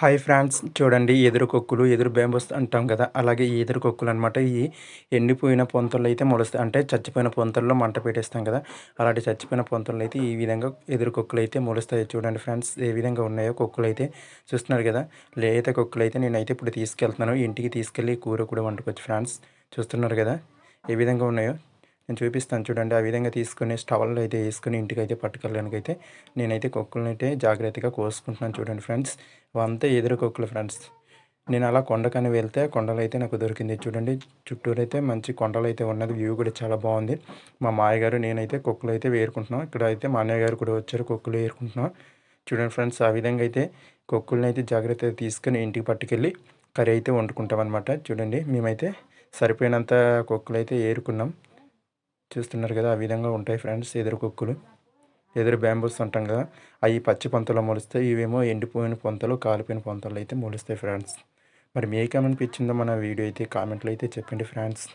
Hi friends చూడండి ఎదురు కొక్కులు ఎదురు బేంబోస్ అంటాం కదా అలాగే ఈ ఎదురు కొక్కులు అనమాట ఈ ఎండిపోయిన పొంతలు అయితే మొలుస్తాయి అంటే చచ్చిపోయిన పొంతల్లో మంట పెట్టేస్తాం కదా అలాంటి చచ్చిపోయిన పొంతలు అయితే ఈ విధంగా ఎదురు కొక్కులు అయితే మొలుస్తాయి. చూడండి ఫ్రెండ్స్ ఏ విధంగా ఉన్నాయో కొక్కులు అయితే. చూస్తున్నారు కదా లేత కొక్కులు అయితే నేనైతే ఇప్పుడు తీసుకెళ్తున్నాను. ఇంటికి తీసుకెళ్ళి కూర కూడా వండుకోవచ్చు ఫ్రెండ్స్. చూస్తున్నారు కదా ఏ విధంగా ఉన్నాయో. నేను చూపిస్తాను చూడండి. ఆ విధంగా తీసుకుని స్టవల్లో అయితే వేసుకుని ఇంటికి అయితే పట్టుకెళ్ళడానికి అయితే నేనైతే కొక్కులను అయితే జాగ్రత్తగా కోసుకుంటున్నాను చూడండి ఫ్రెండ్స్. అంతా ఎదురు కొక్కులు ఫ్రెండ్స్. నేను అలా కొండకని వెళ్తే కొండలు అయితే నాకు దొరికింది చూడండి. చుట్టూరు అయితే మంచి కొండలు అయితే ఉన్నది. వ్యూ కూడా చాలా బాగుంది. మా మాయగారు నేనైతే కుక్కలు అయితే వేరుకుంటున్నాం. ఇక్కడ అయితే మా అన్నయ్య గారు కూడా వచ్చారు కుక్కలు వేరుకుంటున్నాం. చూడండి ఫ్రెండ్స్ ఆ విధంగా అయితే కొక్కుల్ని అయితే జాగ్రత్తగా తీసుకుని ఇంటికి పట్టుకెళ్ళి కర్రీ అయితే వండుకుంటాం అనమాట చూడండి మేమైతే సరిపోయినంత కుక్కలు అయితే ఏరుకున్నాం. చూస్తున్నారు కదా ఆ విధంగా ఉంటాయి ఫ్రెండ్స్ ఎదురు కుక్కులు. ఎదురు బ్యాంబూస్ ఉంటాం కదా అవి పచ్చి పొంతలో మొలుస్తాయి ఇవేమో ఎండిపోయిన పొంతలు కాలిపోయిన పొంతలు అయితే మొలుస్తాయి ఫ్రెండ్స్. మరి మీకేమనిపించిందో మన వీడియో అయితే కామెంట్లో అయితే చెప్పండి ఫ్రెండ్స్.